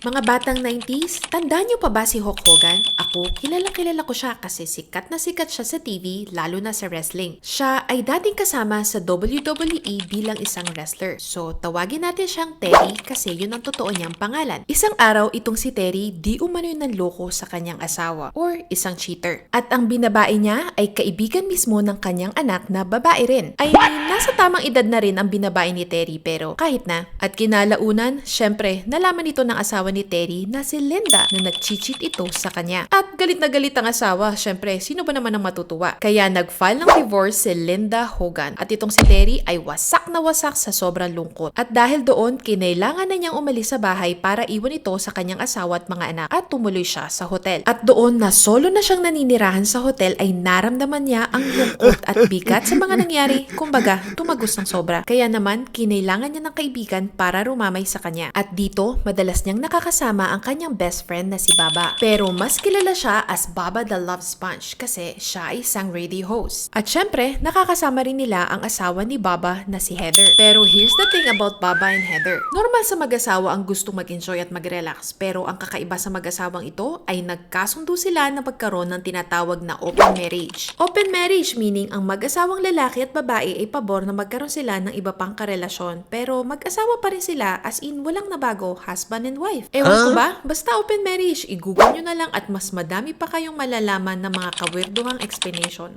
Mga batang 90s, tandaan niyo pa ba si Hulk Hogan? Ako, kilala kilala ko siya kasi sikat na sikat siya sa TV, lalo na sa wrestling. Siya ay dating kasama sa WWE bilang isang wrestler. So, tawagin natin siyang Terry kasi yun ang totoo niyang pangalan. Isang araw, itong si Terry di umano'y nanloko sa kanyang asawa or isang cheater. At ang binabae niya ay kaibigan mismo ng kanyang anak na babae rin. Ay nasa tamang edad na rin ang binabae ni Terry pero kahit na. At kinalaunan, syempre, nalaman ito ng asawa ni Terry na si Linda na nag-cheat ito sa kanya. At galit na galit ang asawa, syempre, sino ba naman ang matutuwa? Kaya nag-file ng divorce si Linda Hogan. At itong si Terry ay wasak na wasak sa sobrang lungkot. At dahil doon, kinailangan na niyang umalis sa bahay para iwan ito sa kanyang asawa at mga anak at tumuloy siya sa hotel. At doon na solo na siyang naninirahan sa hotel ay naramdaman niya ang lungkot at bigat sa mga nangyari. Kumbaga, tumagos ng sobra. Kaya naman, kinailangan niya ng kaibigan para rumamay sa kanya. At dito, madalas niyang nakakasama ang kanyang best friend na si Baba. Pero mas kilala siya as Baba the Love Sponge kasi siya ay isang radio host. At syempre, nakakasama rin nila ang asawa ni Baba na si Heather. Pero here's the thing about Baba and Heather. Normal sa mag-asawa ang gustong mag-enjoy at mag-relax. Pero ang kakaiba sa mag-asawang ito ay nagkasundo sila na pagkaroon ng tinatawag na open marriage. Open marriage meaning ang mag-asawang lalaki at babae ay pabor na magkaroon sila ng iba pang karelasyon pero mag-asawa pa rin sila as in walang nabago, husband and wife. Ewan ko ba? Basta open marriage, i-google nyo na lang at mas madami pa kayong malalaman ng mga kawirduhang explanation.